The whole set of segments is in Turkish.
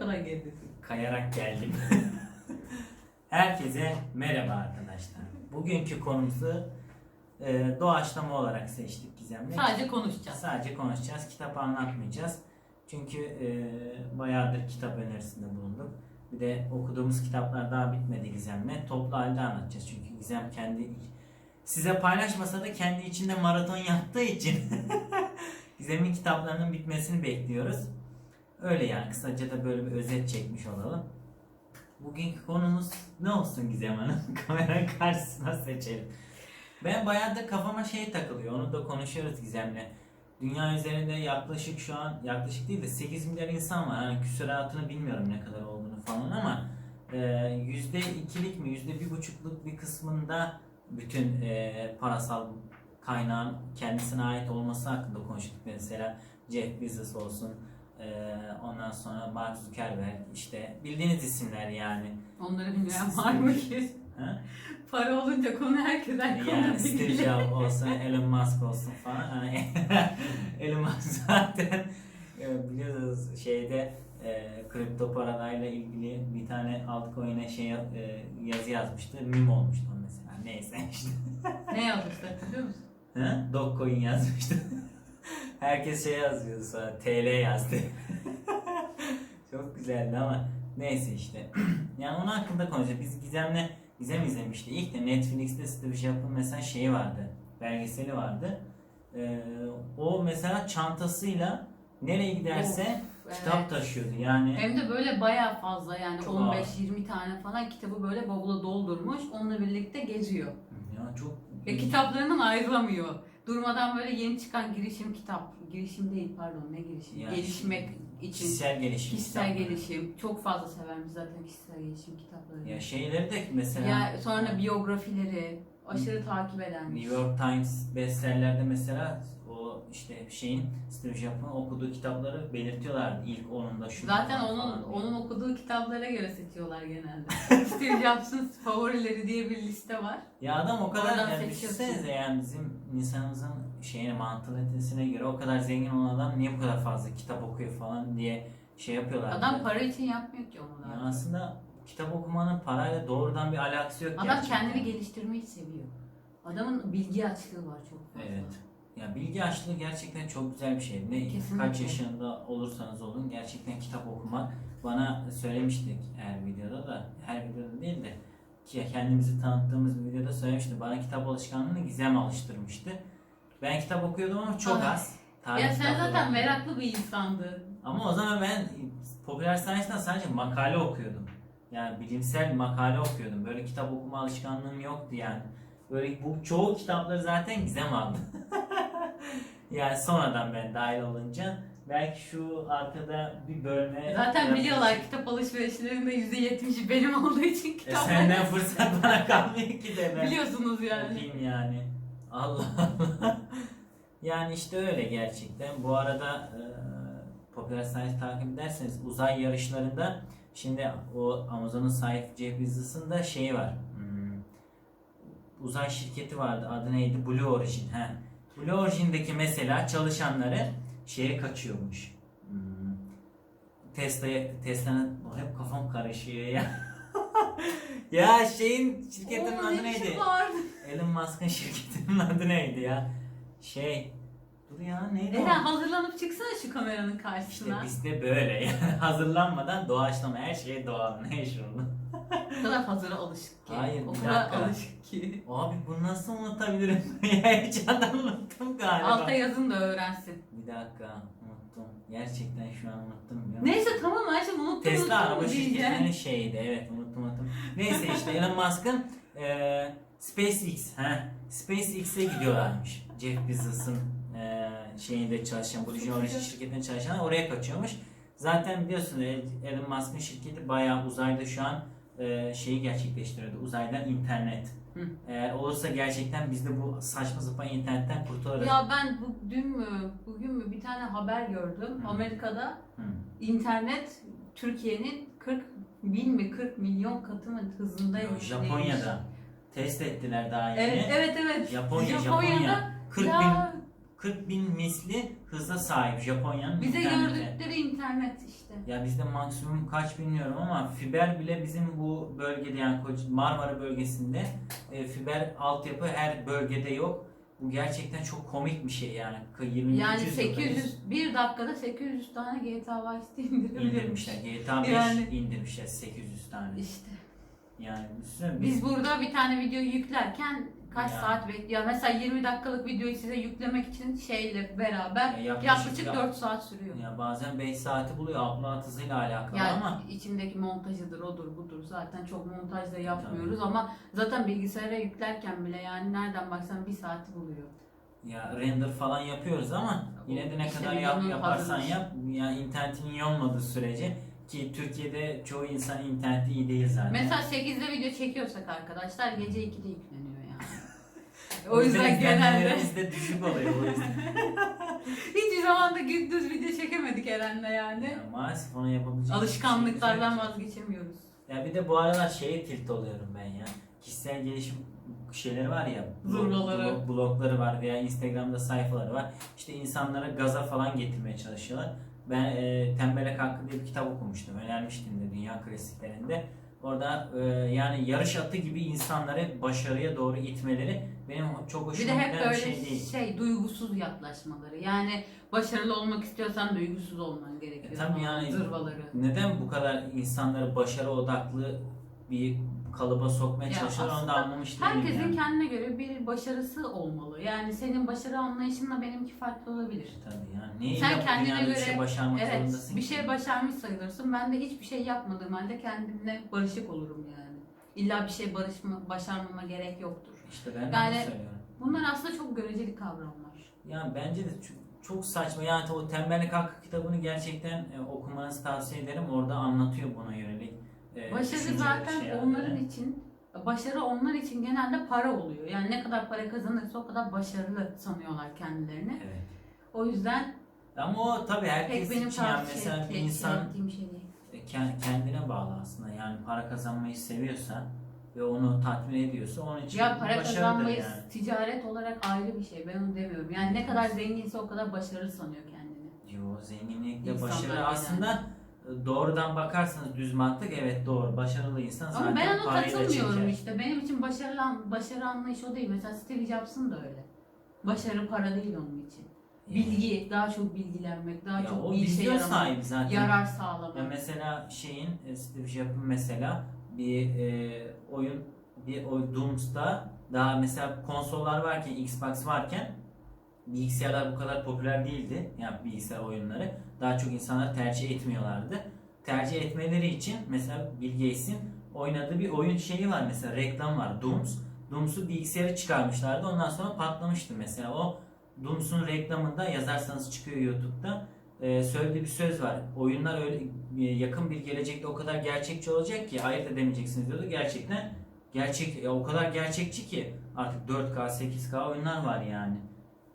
kadar geldin. kayarak geldim. Herkese merhaba arkadaşlar. Bugünkü konumuzu e, doğaçlama olarak seçtik Gizem'le. Sadece konuşacağız. Sadece konuşacağız. Kitap anlatmayacağız. Çünkü e, bayağıdır kitap önerisinde bulunduk. Bir de okuduğumuz kitaplar daha bitmedi Gizem'le. Toplu halde anlatacağız. Çünkü Gizem kendi size paylaşmasa da kendi içinde maraton yaptığı için Gizem'in kitaplarının bitmesini bekliyoruz. Öyle yani kısaca da böyle bir özet çekmiş olalım. Bugünkü konumuz ne olsun Gizem Hanım? Kamera karşısına seçelim. Ben bayağı da kafama şey takılıyor. Onu da konuşuyoruz Gizem'le. Dünya üzerinde yaklaşık şu an yaklaşık değil de 8 milyar insan var. Hani küsuratını bilmiyorum ne kadar olduğunu falan ama e, yüzde ikilik mi yüzde bir buçukluk bir kısmında bütün e, parasal kaynağın kendisine ait olması hakkında konuştuk. Mesela Jeff Bezos olsun, e, ondan sonra Mark Zuckerberg işte bildiğiniz isimler yani. Onları bilmeyen var mı ki? Ha? Para olunca konu herkesten konu Yani Steve. Jobs olsun, Elon Musk olsun falan. Hani Elon Musk zaten e, biliyorsunuz şeyde e, kripto paralarla ilgili bir tane altcoin'e şey e, yazı yazmıştı. Meme olmuştu mesela. Neyse işte. ne yazmışlar biliyor musun? Ha? Dogecoin yazmıştı. Herkes şey yazıyordu sonra TL yazdı. Çok güzeldi ama neyse işte. yani onun hakkında konuşacağız. Biz Gizem'le Gizem izlemişti. İlk de Netflix'te Steve Jobs'un mesela şeyi vardı. Belgeseli vardı. Ee, o mesela çantasıyla nereye giderse Of, kitap evet. taşıyordu. Yani Hem de böyle bayağı fazla yani Çok 15-20 tane falan kitabı böyle bavula doldurmuş. Onunla birlikte geziyor. ya çok Ve kitaplarından ayrılamıyor. Durmadan böyle yeni çıkan girişim kitap. Girişim değil pardon ne girişim? Yani Gelişmek için. kişisel gelişim. Kişisel kitapları. gelişim. Çok fazla severmiş zaten kişisel gelişim kitapları. Ya şeyleri de mesela Ya sonra biyografileri aşırı takip edenmiş. New York Times bestsellerlerde mesela işte şeyin Steve Jobs'un okuduğu kitapları belirtiyorlardı ilk onunda şu. Zaten onun diye. onun okuduğu kitaplara göre seçiyorlar genelde. Steve Jobs'ın favorileri diye bir liste var. Ya adam o kadar Oradan yani düşünsenize yani bizim insanımızın şeyine mantalitesine göre o kadar zengin olan adam niye bu kadar fazla kitap okuyor falan diye şey yapıyorlar. Adam para için yapmıyor ki onu ya da. aslında kitap okumanın parayla doğrudan bir alakası yok Adam gerçekten. kendini geliştirmeyi seviyor. Adamın bilgi açlığı var çok fazla. Evet. Ya bilgi açlığı gerçekten çok güzel bir şey. Ne Kesinlikle. kaç yaşında olursanız olun gerçekten kitap okumak bana söylemiştik her videoda da her videoda değil de ki kendimizi tanıttığımız bir videoda söylemişti. Bana kitap alışkanlığını Gizem alıştırmıştı. Ben kitap okuyordum ama çok Ay. az. Tarih Ya sen zaten okuyordum. meraklı bir insandın. Ama o zaman ben popüler science'dan sadece makale okuyordum. Yani bilimsel makale okuyordum. Böyle kitap okuma alışkanlığım yoktu yani. Böyle bu çoğu kitapları zaten Gizem aldı. yani sonradan ben dahil olunca belki şu arkada bir bölme Zaten biliyorlar kitap alışverişlerinde %70'i benim olduğu için E kitap. senden fırsat bana kalmıyor ki de ben Biliyorsunuz yani. okuyayım yani. Allah Allah. yani işte öyle gerçekten. Bu arada e, Popüler Science takip ederseniz uzay yarışlarında şimdi o Amazon'un sahip Jeff Bezos'un da şeyi var. Hmm, uzay şirketi vardı. Adı neydi? Blue Origin. He. Blue Origin'deki mesela çalışanları şeye kaçıyormuş. Hmm, Tesla'ya Tesla'nın hep kafam karışıyor ya. ya şeyin şirketinin Oo, adı ne neydi? Elon Musk'ın şirketinin adı neydi ya? Şey, dur ya neydi? Eren hazırlanıp çıksana şu kameranın İşte karşısına. bizde böyle yani hazırlanmadan doğaçlama her şey doğal ne iş oldu? O kadar hazıra alışık ki. Hayır, o bir kadar dakika. alışık ki. Abi bunu nasıl unutabilirim? ya heyecandan unuttum galiba. Alta yazın da öğrensin. Bir dakika unuttum. Gerçekten şu an unuttum. musun? Neyse tamam Ayşem unuttum Tesla unuttum araba şirketinin diyeceğim. şeydi evet unuttum unuttum. Neyse işte Elon Musk'ın e, SpaceX, he, SpaceX'e gidiyorlarmış. Jeff Bezos'ın e, şeyinde çalışan, Blue Origin şirketinde çalışan oraya kaçıyormuş. Zaten biliyorsunuz Elon Musk'ın şirketi bayağı uzayda şu an e, şeyi gerçekleştiriyordu. Uzaydan internet. Hı. Eğer olursa gerçekten biz de bu saçma sapan internetten kurtuluruz. Ya ben bu, dün mü bugün mü bir tane haber gördüm. Hı. Amerika'da Hı. internet Türkiye'nin 40 bin mi 40 milyon katı mı hızındaymış. Japonya'da test ettiler daha yeni. Evet evet evet. Japonya, Japonya'da Japonya. 40 bin ya 40 bin misli hıza sahip Japonya'nın Bize interneti. gördükleri internet işte. Ya bizde maksimum kaç bilmiyorum ama fiber bile bizim bu bölgede yani Marmara bölgesinde e, fiber altyapı her bölgede yok. Bu gerçekten çok komik bir şey yani. 20. Yani yüzyıldayız. 800 bir dakikada 800 tane GTA Vice City indirebilirmiş. indirmişler. GTA 5 Yani- indirmişler 800 tane. İşte. Yani düşünsene Biz burada bir tane video yüklerken kaç Ya. saat bekliyor? Mesela 20 dakikalık videoyu size yüklemek için şeyle beraber Ya yaklaşık yaklaşık ya- 4 saat sürüyor. Ya bazen 5 saati buluyor upload hızıyla alakalı Yani ama içindeki montajıdır, odur budur. Zaten çok montaj da yapmıyoruz ama zaten bilgisayara yüklerken bile yani nereden baksan bir saati buluyor. ya render falan yapıyoruz ama yine de ne İşte kadar yap, yaparsan hazırlığı. yap yani internetin iyi olmadığı sürece ki Türkiye'de çoğu insan interneti iyi değil zaten. Mesela 8'de video çekiyorsak arkadaşlar gece 2'de yükleniyor. O yüzden genelde izlenmelerimiz de düşük oluyor o yüzden. hiçbir zaman da gündüz video çekemedik Eren'le yani. Ya maalesef onu Alışkanlıklardan bir şey yok. vazgeçemiyoruz. Ya bir de bu aralar şeye tilt oluyorum ben ya. Kişisel gelişim şeyleri var ya. Zurvaları. blog- blogları var veya Instagram'da sayfaları var. İşte insanlara gaza falan getirmeye çalışıyorlar. Ben e, Tembelek Hakkı diye bir kitap okumuştum. Önermiştim de dünya klasiklerinde. Orada e, yani yarış atı gibi insanları başarıya doğru itmeleri benim çok Bir hoşuma de hep giden bir böyle şey şey, değil. duygusuz yaklaşmaları. Yani başarılı olmak istiyorsan duygusuz olman gerekiyor. E tabii yani- Zırvaları. Neden bu kadar insanları başarı odaklı bir kalıba sokmaya Ya çalışıyorlar onu da aslında anlamış değilim Herkesin yani. kendine göre bir başarısı olmalı. Yani senin başarı anlayışınla benimki farklı olabilir. Tabii yani. Niye Sen illa bu kendine dünyada bir göre- şey başarmak Evet, zorundasın bir ki? şey başarmış sayılırsın. Ben de hiçbir şey yapmadığım halde kendimle barışık olurum yani. İlla bir şey barışma, başarmama gerek yoktur. İşte ben Yani- onu söylüyorum. Bunlar aslında çok göreceli kavramlar. Yani bence de çok, çok saçma. Yani o Tembellik Hakkı kitabını gerçekten e, okumanızı tavsiye ederim. Orada anlatıyor buna yönelik. E, Başarı zaten şeyleri. onların için, başarı onlar için genelde para oluyor. Yani ne kadar para kazanırsa o kadar başarılı sanıyorlar kendilerini. Evet. O yüzden Ama o tabii herkes benim için yani mesela bir şey- insan şey şey e, ke- kendine bağlı aslında. Yani para kazanmayı seviyorsa ve onu tatmin ediyorsa onun için Ya para kazanmayı yani. ticaret olarak ayrı bir şey. Ben onu demiyorum. Yani ne kadar zenginse o kadar başarılı sanıyor kendini. Yo zenginlikle İnsanlar başarı aslında e, doğrudan bakarsanız düz mantık evet doğru başarılı insan zaten Ama ben ona katılmıyorum çeker. işte. Benim için başarılı an- başarı anlayışı o değil. Mesela Steve Jobs'ın da öyle. Başarı para değil onun için. Bilgi, daha çok bilgilenmek, daha ya çok o bir işe vizyon yaramak, sahibi zaten. yarar Ya sağlamak. mesela şeyin e, Steve Jobs'ın mesela bir e, oyun bir o Dooms'ta daha mesela konsollar varken Xbox varken bilgisayarlar bu kadar popüler değildi. Yani bilgisayar oyunları. Daha çok insanlar tercih etmiyorlardı. Tercih etmeleri için mesela Bill Gates'in oynadığı bir oyun şeyi var mesela reklam var Dooms. Dooms'u bilgisayara çıkarmışlardı. Ondan sonra patlamıştı mesela. O Dooms'un reklamında yazarsanız çıkıyor YouTube'da. Ee, söylediği bir söz var. Oyunlar öyle e, yakın bir gelecekte o kadar gerçekçi olacak ki ayırt edemeyeceksiniz diyordu. Gerçekten gerçek ya o kadar gerçekçi ki artık 4K 8K oyunlar var yani.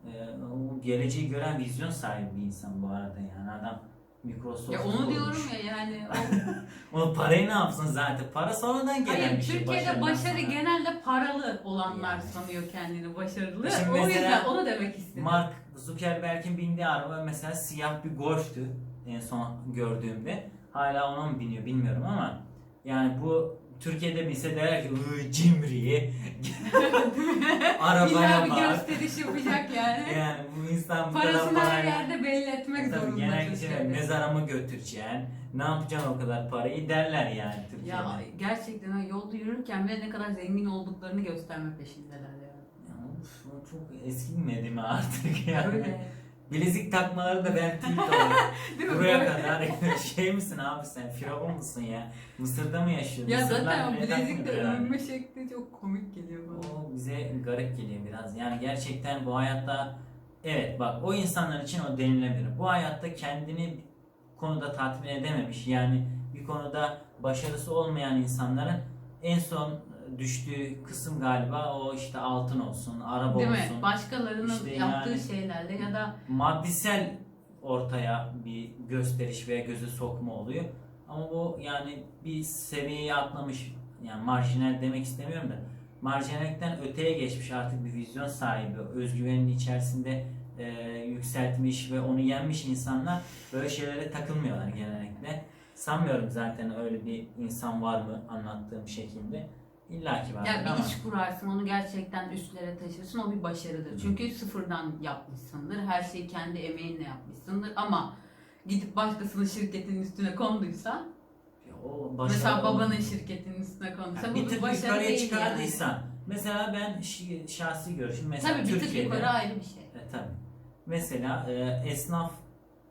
Ee, o geleceği gören vizyon sahibi bir insan bu arada yani adam Microsoft Ya onu diyorum ya yani. o- Onun parayı ne yapsın zaten? Para sonradan gelen Hayır, bir şey. Türkiye'de başarı sonra. genelde paralı olanlar Yani. sanıyor kendini başarılı. Şimdi o yüzden onu demek istedim. Mark Zuckerberg'in bindiği araba mesela siyah bir Golf'tü en son gördüğümde. Hala ona mı biniyor bilmiyorum ama yani bu Türkiye'de bilse derler ki "Iı, Cimri'yi arabaya İlla bir bak. gösteriş yapacak yani. Yani bu insan bu kadar Parasını her yerde belli etmek Tabii zorunda genel Türkiye'de. mı götüreceksin? Ne yapacaksın o kadar parayı derler yani Türkiye'de. Ya gerçekten ha, yolda yürürken bile ne kadar zengin olduklarını gösterme peşindeler yani. Ya of, çok eskimedi mi artık yani? Öyle. Bilezik takmaları da ben. Değil mi? Buraya kadar şey misin abi sen? Firavun musun ya? Mısır'da mı yaşıyorsun? Ya Mısırlılar zaten bilezik de övünme şekli çok komik geliyor bana. O bize garip geliyor biraz. Yani gerçekten bu hayatta evet bak o insanlar için o denilebilir. Bu hayatta kendini konuda tatmin edememiş yani bir konuda başarısı olmayan insanların en son düştüğü kısım galiba o işte altın olsun, araba Değil mi? olsun. Başkalarının İşte yaptığı yani- şeylerle ya da maddisel ortaya bir gösteriş veya göze sokma oluyor. Ama bu yani bir seviyeyi atlamış yani marjinal demek istemiyorum da marjinallikten öteye geçmiş artık bir vizyon sahibi, özgüvenin içerisinde e, yükseltmiş ve onu yenmiş insanlar böyle şeylere takılmıyorlar genellikle. Sanmıyorum zaten öyle bir insan var mı anlattığım şekilde. İlla ki vardır Ya bir ama iş kurarsın, onu gerçekten üstlere taşırsın, o bir başarıdır. Çünkü sıfırdan yapmışsındır, her şeyi kendi emeğinle yapmışsındır ama gidip başkasının şirketinin üstüne konduysan, o başarı mesela babanın şirketinin üstüne konduysa Yani bu bir bir tık başarı yukarıya değil yani. çıkardıysan mesela ben şi- şahsi görüşüm mesela Tabii bir tık Türkiye'de yukarı ayrı bir şey. E, tabii. Mesela e, esnaf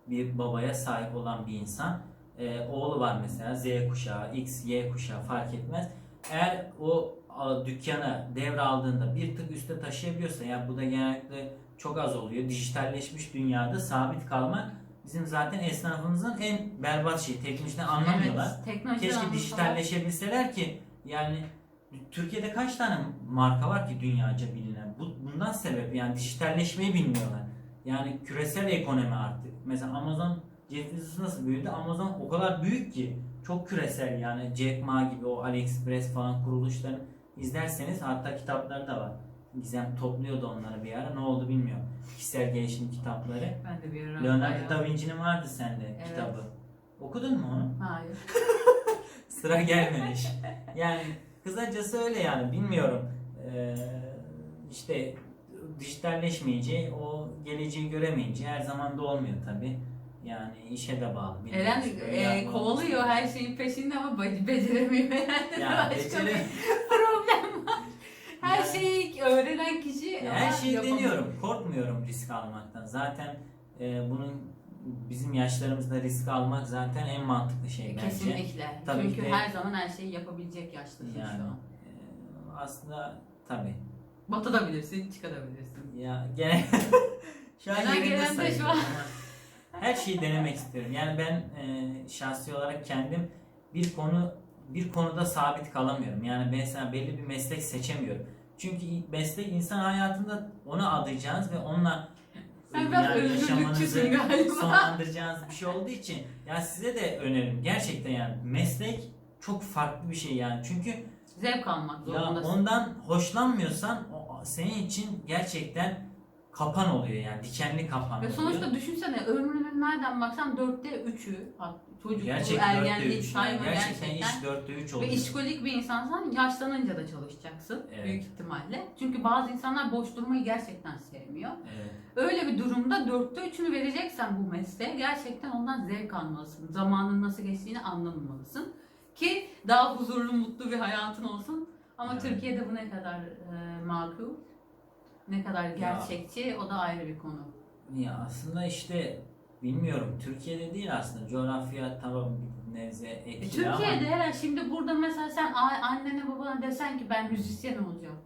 bir babaya sahip olan bir insan e, oğlu var mesela Z kuşağı, X, Y kuşağı fark etmez. Eğer o a, dükkanı devraldığında bir tık üste taşıyabiliyorsa yani bu da genellikle çok az oluyor. Dijitalleşmiş dünyada sabit kalmak bizim zaten esnafımızın en berbat şeyi. Teknolojiden anlamıyorlar. Evet, Keşke dijitalleşebilseler ki yani Türkiye'de kaç tane marka var ki dünyaca bilinen? Bu, bundan sebep yani dijitalleşmeyi bilmiyorlar. Yani küresel ekonomi artık. Mesela Amazon Jeff Bezos nasıl büyüdü? Amazon o kadar büyük ki çok küresel yani Jack Ma gibi o AliExpress falan kuruluşların izlerseniz hatta kitapları da var. Gizem topluyordu onları bir ara. Ne oldu bilmiyorum. Kişisel gelişim kitapları. Ben de bir ara Leonardo da Vinci'nin vardı sende Evet. kitabı. Okudun mu onu? Hayır. Sıra gelmemiş. Yani kısacası öyle yani bilmiyorum. Ee, işte dijitalleşmeyince o geleceği göremeyince her zaman da olmuyor tabi. Yani işe de bağlı. Eren e, kovalıyor her şeyin peşinde ama be- beceremiyor yani. Ya Başka becere- bir problem var. Her Ya- şeyi öğrenen kişi Ya her şeyi yapamıyor. deniyorum. Korkmuyorum risk almaktan. Zaten e, bunun bizim yaşlarımızda risk almak zaten en mantıklı şey bence. Kesinlikle. Tabii Çünkü de- her zaman her şeyi yapabilecek yaştasın Yani şu an. e, aslında tabi. Batabilirsin, çıkabilirsin. Ya gene şu an Eren yerinde gelen de şu an- her şeyi denemek istiyorum. Yani ben e, şahsi olarak kendim bir konu bir konuda sabit kalamıyorum. Yani mesela belli bir meslek seçemiyorum. Çünkü meslek insan hayatında ona adayacağınız ve onunla Sen biraz özgürlükçüsün galiba. sonlandıracağınız bir şey olduğu için ya size de önerim gerçekten yani meslek çok farklı bir şey yani çünkü Zevk almak ya zorundasın. ondan hoşlanmıyorsan o senin için gerçekten kapan oluyor yani dikenli kapan Ve oluyor. sonuçta düşünsene ömrünün nereden baksan dörtte üçü dörtte ergenliği üç. Yani gerçekten, gerçekten. iş dörtte üç oluyor. Ve işkolik bir insansan yaşlanınca da çalışacaksın Evet. büyük ihtimalle. Çünkü bazı insanlar boş durmayı gerçekten sevmiyor. Evet. Öyle bir durumda dörtte üçünü vereceksen bu mesleğe gerçekten ondan zevk almalısın. Zamanın nasıl geçtiğini anlamalısın. Ki daha huzurlu, mutlu bir hayatın olsun. Ama Evet. Türkiye'de bu ne kadar e, makul, ne kadar gerçekçi o da ayrı bir konu. Ya aslında işte bilmiyorum Türkiye'de değil aslında coğrafya tamam bir nebze E, etkili ama Türkiye'de her şimdi burada mesela sen a- annene babana desen ki ben müzisyen olacağım.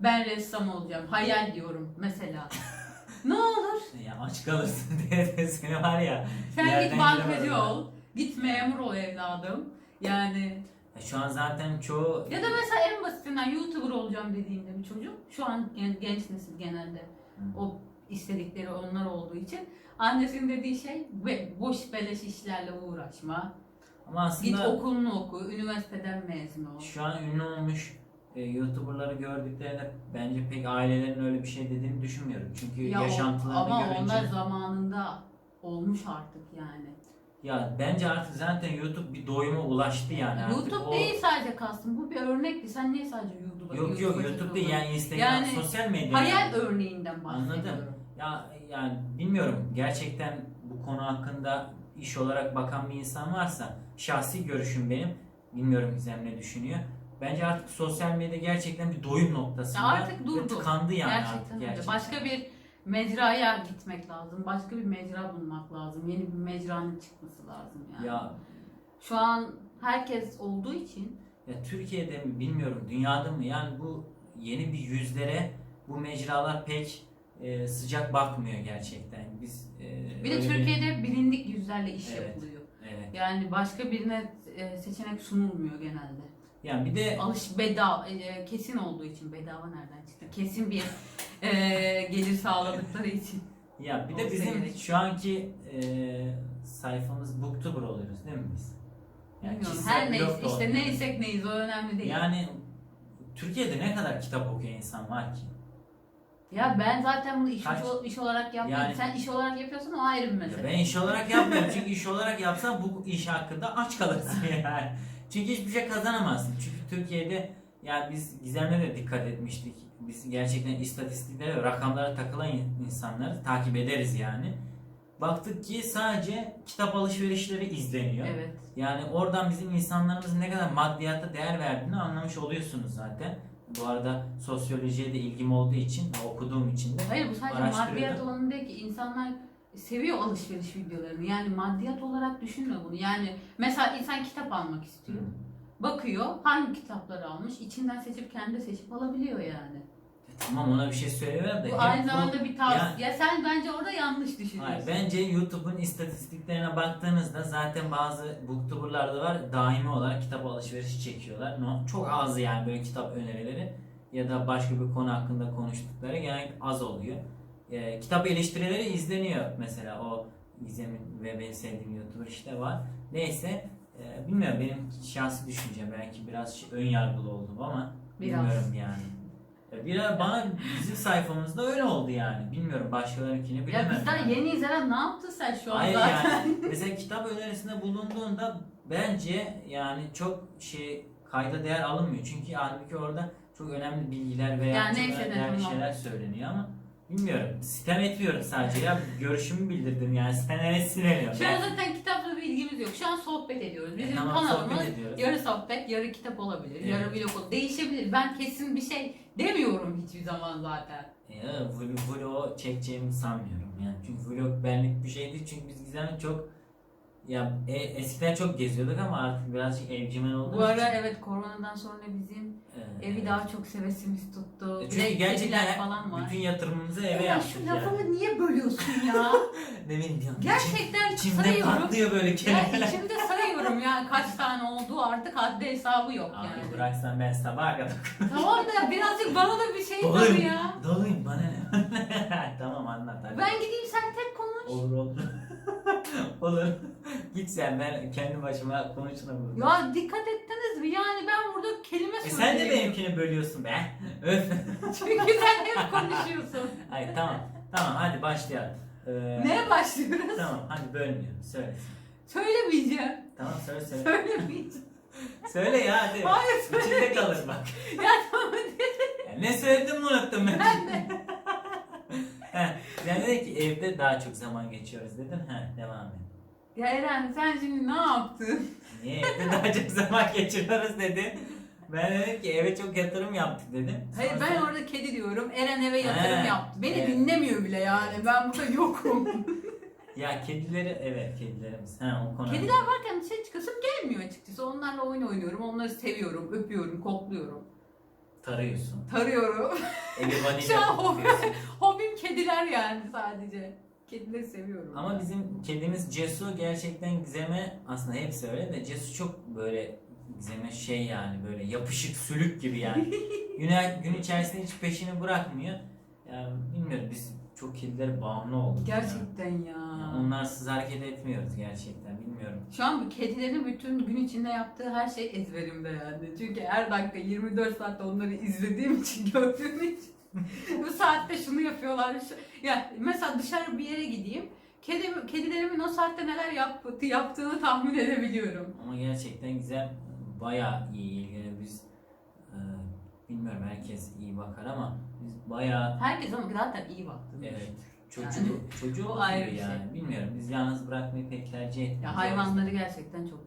Ben ressam olacağım. Hayal diyorum mesela. ne olur? ya aç kalırsın diye de seni var ya Sen Yerden git bankacı ol. Git memur ol evladım. Yani ya şu an zaten çoğu ya da mesela en basitinden YouTuber olacağım dediğinde bir çocuk şu an gen- genç nesil genelde Hı. o istedikleri onlar olduğu için annesinin dediği şey "Be- boş beleş işlerle uğraşma. ama Git aslında okulunu oku, üniversiteden mezun ol. şu an ünlü olmuş e, YouTuber'ları gördüklerinde bence pek ailelerin öyle bir şey dediğini düşünmüyorum. Çünkü Ya o- yaşantılarını ama görünce onlar zamanında olmuş artık yani. Ya bence artık zaten YouTube bir doyuma ulaştı yani. Artık YouTube o- değil sadece kastım. Bu bir örnekti. Sen niye sadece YouTube'a Yok yok YouTube değil yani Instagram Yani sosyal medya. Hayal örneğinden bahsediyorum. Anladım. Ya yani bilmiyorum gerçekten bu konu hakkında iş olarak bakan bir insan varsa şahsi görüşüm benim. Bilmiyorum Gizem ne düşünüyor. Bence artık sosyal medya gerçekten bir doyum noktasında. Ya artık durdu. tıkandı yani gerçekten artık gerçekten. Başka bir mecraya gitmek lazım. Başka bir mecra bulmak lazım. Yeni bir mecranın çıkması lazım yani. Ya, Şu an herkes olduğu için ya Türkiye'de mi bilmiyorum dünyada mı yani bu yeni bir yüzlere bu mecralar pek e, sıcak bakmıyor gerçekten. Biz e, bir de öyle Türkiye'de bilindik yüzlerle iş Evet. yapılıyor. evet. Yani başka birine e, seçenek sunulmuyor genelde. Yani bir de Alış bedava e, kesin olduğu için bedava nereden çıktı? Kesin bir e, gelir sağladıkları için. Ya bir de Olsa bizim gerek. şu anki e, sayfamız Booktuber oluyoruz değil mi biz? Yani Bilmiyorum. kişisel Her blog neyse da işte neysek neyiz o önemli değil. Yani Türkiye'de ne kadar kitap okuyan insan var ki? Ya ben zaten bunu iş, Kaç- iş olarak yapmıyorum. Yani- Sen iş olarak yapıyorsan o ayrı bir Ya mesele. ben iş olarak yapmıyorum çünkü iş olarak yapsam bu iş hakkında aç kalırsın yani. Çünkü hiçbir şey kazanamazsın. Çünkü Türkiye'de ya biz Gizem'le de dikkat etmiştik. Biz gerçekten istatistiklere rakamlara takılan insanları takip ederiz yani. Baktık ki sadece kitap alışverişleri izleniyor. Evet. Yani oradan bizim insanlarımızın ne kadar maddiyata değer verdiğini anlamış oluyorsunuz zaten. Bu arada sosyolojiye de ilgim olduğu için okuduğum için de Hayır bu sadece maddiyat olanı değil ki insanlar seviyor alışveriş videolarını. Yani maddiyat olarak düşünme bunu. Yani mesela insan kitap almak istiyor. Bakıyor hangi kitapları almış içinden seçip kendi seçip alabiliyor yani. Tamam ona bir şey söylemiyorum da. Bu aynı zamanda bir tavsiye. Ya sen bence orada yanlış düşünüyorsun. Hayır, bence YouTube'un istatistiklerine baktığınızda zaten bazı booktuberlar da var daimi olarak kitap alışverişi çekiyorlar. No, çok az yani böyle kitap önerileri ya da başka bir konu hakkında konuştukları genellikle az oluyor. Ee, kitap eleştirileri izleniyor mesela o Gizem'in ve benim sevdiğim YouTuber işte var. Neyse e, bilmiyorum benim şahsi düşüncem belki biraz şey- ön yargılı oldum ama Biraz. bilmiyorum yani. Biraz bana bizim sayfamızda öyle oldu yani. Bilmiyorum başkalarınkini bilemem. Ya bizden yani. yeni izlenen ne yaptın sen şu an Hayır yani mesela kitap önerisinde bulunduğunda bence yani çok şey kayda değer alınmıyor. Çünkü halbuki orada çok önemli bilgiler veya Ya çok tamam. şeyler söyleniyor ama bilmiyorum. Sitem etmiyorum sadece ya görüşümü bildirdim yani sitemlere sinirleniyorum. Şu an zaten kitapla bir ilgimiz yok. Şu an sohbet ediyoruz. Bizim Tamam, kanalımız ediyoruz. yarı sohbet, yarı kitap olabilir. Evet. Yarı vlog olabilir. Değişebilir. Ben kesin bir şey demiyorum hiçbir zaman zaten. Ya, vlog, vlog çekeceğimi sanmıyorum yani. Çünkü vlog benlik bir şeydi çünkü biz Gizem'le çok ya e, eskiden çok geziyorduk ama artık birazcık evcimen olduğumuz Bu ara için. evet koronadan sonra bizim e, evi daha çok sevesimiz tuttu. E Çünkü gerçekten falan var. bütün yatırımımızı eve Ya yaptık şu yani. lafımı niye bölüyorsun ya? Ne bileyim diyorum. Gerçekten İçimde sayıyorum. patlıyor böyle Ya kelimeler. içimde sayıyorum ya kaç tane olduğu artık haddi hesabı yok Abi yani. bıraksan ben sabaha kadar. Tamam da birazcık bana da bir şey Doluyum. tabii ya. Doluyum bana ne? tamam anlat hadi. Ben gideyim sen tek konuş. Olur olur. Olur. Git sen ben kendi başıma konuşurum burada. Ya dikkat ettiniz mi? Yani ben burada kelime E sen de benimkini bölüyorsun be. Öf. Çünkü sen hep konuşuyorsun. Hayır tamam. Tamam hadi başlayalım. Ee, Neye başlıyoruz? Tamam hadi bölmüyorum. Söyle. Söylemeyeceğim. Tamam söyle söyle. Söylemeyeceğim. söyle ya hadi. Hayır İçinde söylemeyeceğim. kalır bak. Ya tamam Ya ne söyledim unuttum ben. ben de. Heh, yani dedi ki evde daha çok zaman geçiyoruz dedin. He devam et. Ya Eren sen şimdi ne yaptın? Niye evde daha çok zaman geçiriyoruz dedin. Ben dedim ki eve çok yatırım yaptık dedim. Hayır Sonra ben sen- orada kedi diyorum. Eren eve yatırım He, yaptı. Beni evet. dinlemiyor bile yani. Ben burada yokum. Ya kedileri evet kedilerimiz. Ha o konu. Kediler varken dışarı çıkasım gelmiyor açıkçası. Onlarla oyun oynuyorum. Onları seviyorum, öpüyorum, kokluyorum. Tarıyorsun. Tarıyorum. Şu vanilya an kokuyorsun. Hobim kediler yani sadece. Kedileri seviyorum. Ama bizim kedimiz Cesu gerçekten Gizem'e aslında hepsi öyle de Cesu çok böyle Gizem'e şey yani böyle yapışık sülük gibi yani. gün, gün içerisinde hiç peşini bırakmıyor. Yani bilmiyorum biz çok kedilere bağımlı olduk. Gerçekten ya. Yani onlarsız hareket etmiyoruz gerçekten bilmiyorum. Şu an bu kedilerin bütün gün içinde yaptığı her şey ezberimde yani. Çünkü her dakika 24 saatte onları izlediğim için gördüğüm için. Bu saatte şunu yapıyorlar. Şu... Ya mesela dışarı bir yere gideyim. Kedim, kedilerimin o saatte neler yap, yaptığını tahmin edebiliyorum. Ama gerçekten Gizem bayağı iyi ilgili biz e, bilmiyorum herkes iyi bakar ama biz bayağı Herkes ama zaten iyi baktı. evet çocuğu Yani çocuğu ayrı bir şey. yani bilmiyorum biz yalnız bırakmayı pek tercih etmiyoruz. Ya hayvanları gerçekten çok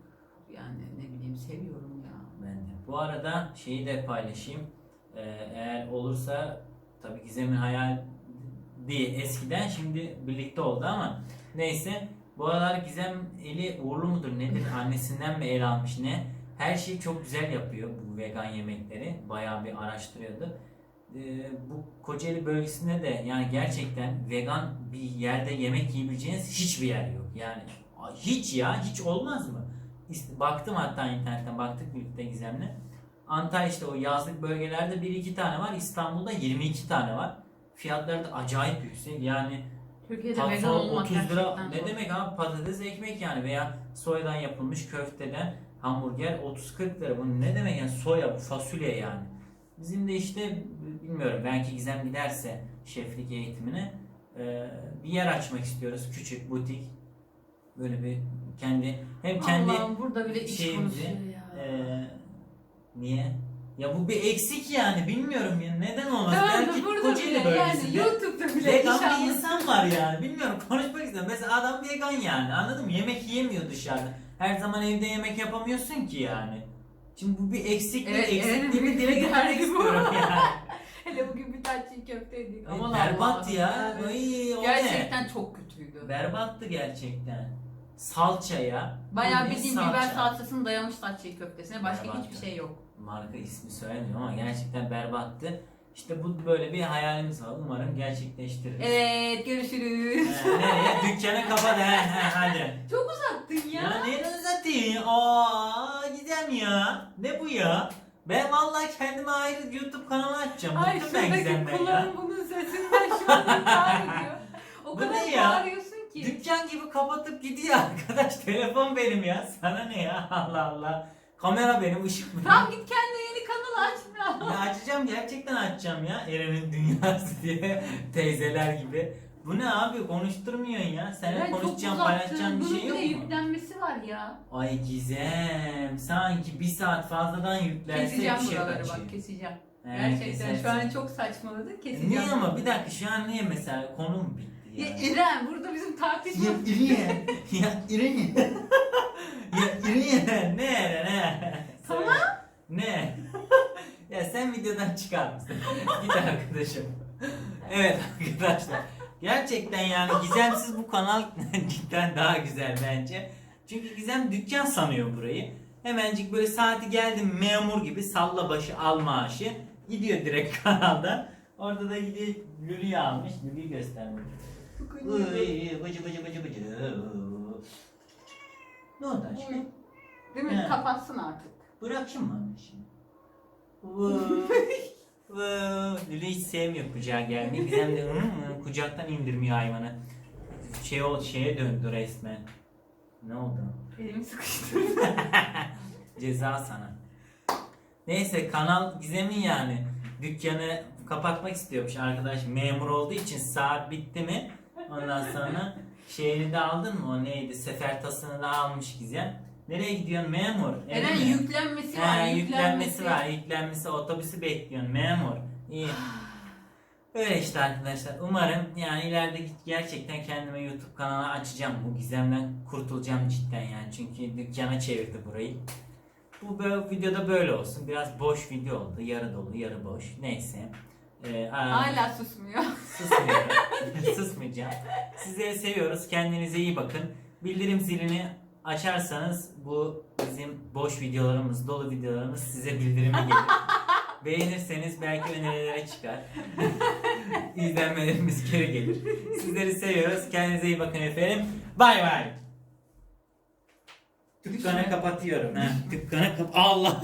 yani ne bileyim seviyorum ya. Ben de. Bu arada şeyi de paylaşayım. Ee, eğer olursa tabii Gizem'in hayal değil eskiden şimdi birlikte oldu ama neyse bu aralar Gizem eli uğurlu mudur nedir annesinden mi el almış ne her şeyi çok güzel yapıyor bu vegan yemekleri bayağı bir araştırıyordu. Ee, bu Kocaeli bölgesinde de yani gerçekten vegan bir yerde yemek yiyebileceğiniz hiçbir yer yok yani hiç ya hiç olmaz mı? Baktım hatta internetten baktık birlikte Gizem'le. Antalya işte o yazlık bölgelerde 1-2 tane var. İstanbul'da 22 tane var. Fiyatları da acayip yüksek. Yani Türkiye'de vegan patron olmak 30 lira ne zor. demek abi patates ekmek yani veya soyadan yapılmış köfteden hamburger 30-40 lira. Bu ne demek yani soya bu fasulye yani. Bizim de işte bilmiyorum belki Gizem giderse şeflik eğitimine e, bir yer açmak istiyoruz. Küçük butik. Böyle bir kendi hem kendi Allah'ım burada bile iş şeyimizi, konuşuyor ya. e, niye? Ya bu bir eksik yani bilmiyorum ya neden olmaz. Tamam da belki burada Kocaeli bile bölgesinde yani YouTube'da bile vegan bir insan var yani. Bilmiyorum konuşmak istiyorum. Mesela adam vegan yani anladın mı? Yemek yiyemiyor dışarıda. Her zaman evde yemek yapamıyorsun ki yani. Şimdi bu bir eksiklik, Evet, eksikliğimi evet, dile getirmek derdi bu. istiyorum yani. Hele bugün bir tane çiğ köfte yedik. Aman berbat ya. Evet. Ay, o ne? Gerçekten çok kötüydü. Berbattı gerçekten. Salçaya. Bayağı bildiğin biber salçasını dayamışlar çiğ köftesine. Başka Berbat hiçbir ya. şey yok. Marka ismi söylemiyorum ama gerçekten berbattı. İşte bu böyle bir hayalimiz var. Umarım gerçekleştiririz. Evet görüşürüz. Ee, nereye? Dükkanı kapat he, he, hadi. Çok uzattın ya. Ya nereden uzatayım? Aa gidem ya. Ne bu ya? Ben vallahi kendime ayrı YouTube kanalı açacağım. Ay Bıktım ben şuradaki Gizem'den ya. kulağın bunun sesinden şu an ediyor. O Bu kadar ne ya? bağırıyorsun ki. Dükkan gibi kapatıp gidiyor arkadaş. Telefon benim ya. Sana ne ya? Allah Allah. Kamera benim, ışık benim. Tamam git kendine yeni kanal aç. Ya açacağım gerçekten açacağım ya. Eren'in dünyası diye teyzeler gibi. Bu ne abi konuşturmuyorsun ya. Ben çok konuşacağım paylaşacağım bir şey yok mu? yüklenmesi var ya. Ay Gizem sanki bir saat fazladan yüklense Keseceğim bir şey buraları kaçıyor. bak keseceğim. He, Gerçekten kesersin. şu an çok saçmaladı keseceğim. Niye ama bir dakika şu an niye mesela konum bitti Ya ya? İrem burada bizim tartışma. Ya İrine. ya İrine. ya İrine. Ne ne? Tamam. Ne? ya sen videodan çıkar mısın? Git arkadaşım. Evet arkadaşlar. Gerçekten yani Gizemsiz bu kanal cidden daha güzel bence. Çünkü Gizem dükkan sanıyor burayı. Hemencik böyle saati geldi memur gibi salla başı al maaşı. Gidiyor direkt kanalda. Orada da gidiyor Lülü'yü almış. Lülü'yü göstermiş. Uy, bıcı bıcı bıcı bıcı. Ne oldu aşkım? Değil mi? He. Kapatsın artık. Bırakayım mı anne şimdi? Vuu, vuu. Lülü hiç sevmiyor kucağa gelmeyi. Gizem de "Hı hı," kucaktan indirmiyor hayvanı. Şey ol, şeye döndü resmen. Ne oldu? Elimi sıkıştı. Ceza sana. Neyse kanal Gizem'in yani dükkanı kapatmak istiyormuş arkadaş memur olduğu için saat bitti mi ondan sonra şeyini de aldın mı o neydi sefer tasını da almış Gizem. Nereye gidiyorsun memur? Eren mi? yüklenmesi var. He, yüklenmesi var. Yüklenmesi otobüsü bekliyorsun memur. İyi. Öyle işte arkadaşlar. Umarım yani ileride gerçekten kendime YouTube kanalı açacağım. Bu gizemden kurtulacağım cidden yani. Çünkü dükkana çevirdi burayı. Bu böyle, videoda böyle olsun. Biraz boş video oldu. Yarı dolu, yarı boş. Neyse. Ee, aa, Hala susmuyor. Susmuyorum. Susmayacağım. Sizleri seviyoruz. Kendinize iyi bakın. Bildirim zilini açarsanız bu bizim boş videolarımız, dolu videolarımız size bildirimi gelir. Beğenirseniz belki önerilere çıkar. İzlenmelerimiz geri gelir. Sizleri seviyoruz. Kendinize iyi bakın efendim. Bay bay. Dükkanı kapatıyorum. Ha. Dükkanı kap... Allah.